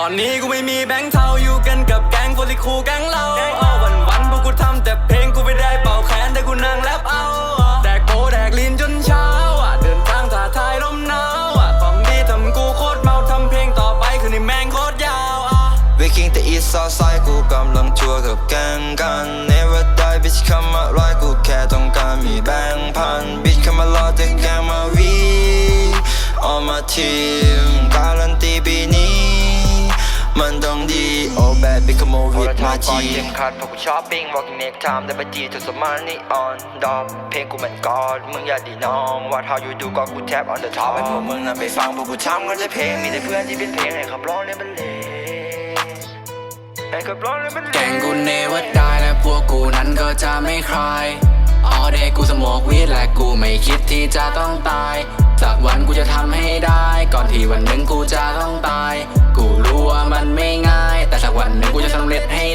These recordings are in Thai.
ตอนนี้กูไม่มีแบงค์เทาอยู่กันกับแก๊งโฟลิคูแก๊งเราเอาวันวันๆพวกกูทำแต่เพลงกูไม่ได้เป่าแขนแต่กูนั่งแรปเอาแดกโกแดกลินจนเช้าอะเดินทางท่าทายลมหนาวอะของดีทำกูโคตรเมาทำเพลงต่อไปคือนี่แม่งโคตรยาวอะ Waking the east south side กูกำลังชัวร์กับแกงกัน Never die bitch คำอะไรกูแค่ต้องการมีแบงค์พัน Bitch คำมารอแต่แกงมาวี On my team การันตีปีนี้มัน come over โอ with ละทอ my งก่อน G เข็มขัดเพราะกูช้อปปิ้ง walking next time ได้ไปจีทุกสมานี่ on dog เพลงกูมันกอดมึงอย่าดีน้อง what how you do ก็กู tap on the top ให้พวกมึงน่ะไปฟังพวกกูทำกันแต่เพลง มีแต่เพื่อนที่เป็นเพลงให้ขับร้องเล่นบรรเลงให้ขับร้องเล่นบรรเลงแกงกูเนวดายและพวกกูนั้นก็จะไม่คลาย All day กูสโมกวีดและกูไม่คิดที่จะต้องตาย สักวันกูจะทำให้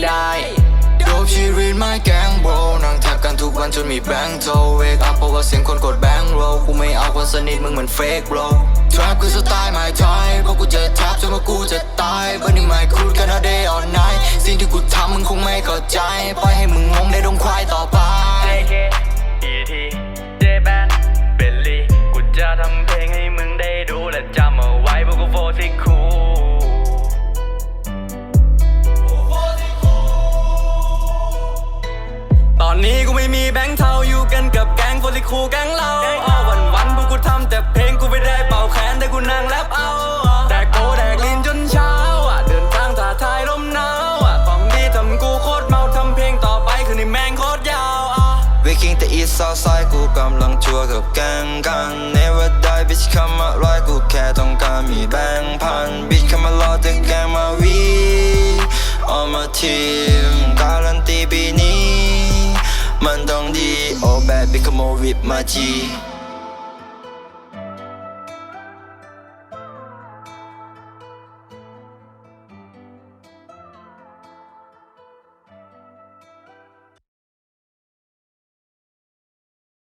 ได้โดบชีวิตไม่แกงโบนั่งแทบกันทุกวันจนมีแบงค์โทเวกอัพเพราะว่าเสียงคนกดแบงค์โรกูไม่เอาคนสนิทมึงเหมือนเฟกโรทรัพคือสไตล์ไม่ทายเพราะกูจะทับจนกว่ากูจะตายบันนี้ไม่คูดกัน all day all night สิ่งที่กูทำมึงคงไม่เข้าใจปล่อย ไม่มีแบงค์เทาอยู่กันกับแก๊งโฟลิคูแก๊งเราเอวันวันๆพวกกูทำแต่เพลงกูไม่ได้เป่าแขนแต่กูนั่งแรปเอาแดกโกแดกลินจนเช้าอะเดินทางท่าทายลมหนาวอะของดีทำกูโคตรเมาทำเพลงต่อไปคือนี่แม่งโคตรยาวอะ Waking the east south side กูกำลังชัวร์กับแก๊งกัน Never die bitch คำอะไรกูแค่ต้องการมีแบงค์พัน Bitch คำมารอแต่แกงมาวี On my team Become more with my G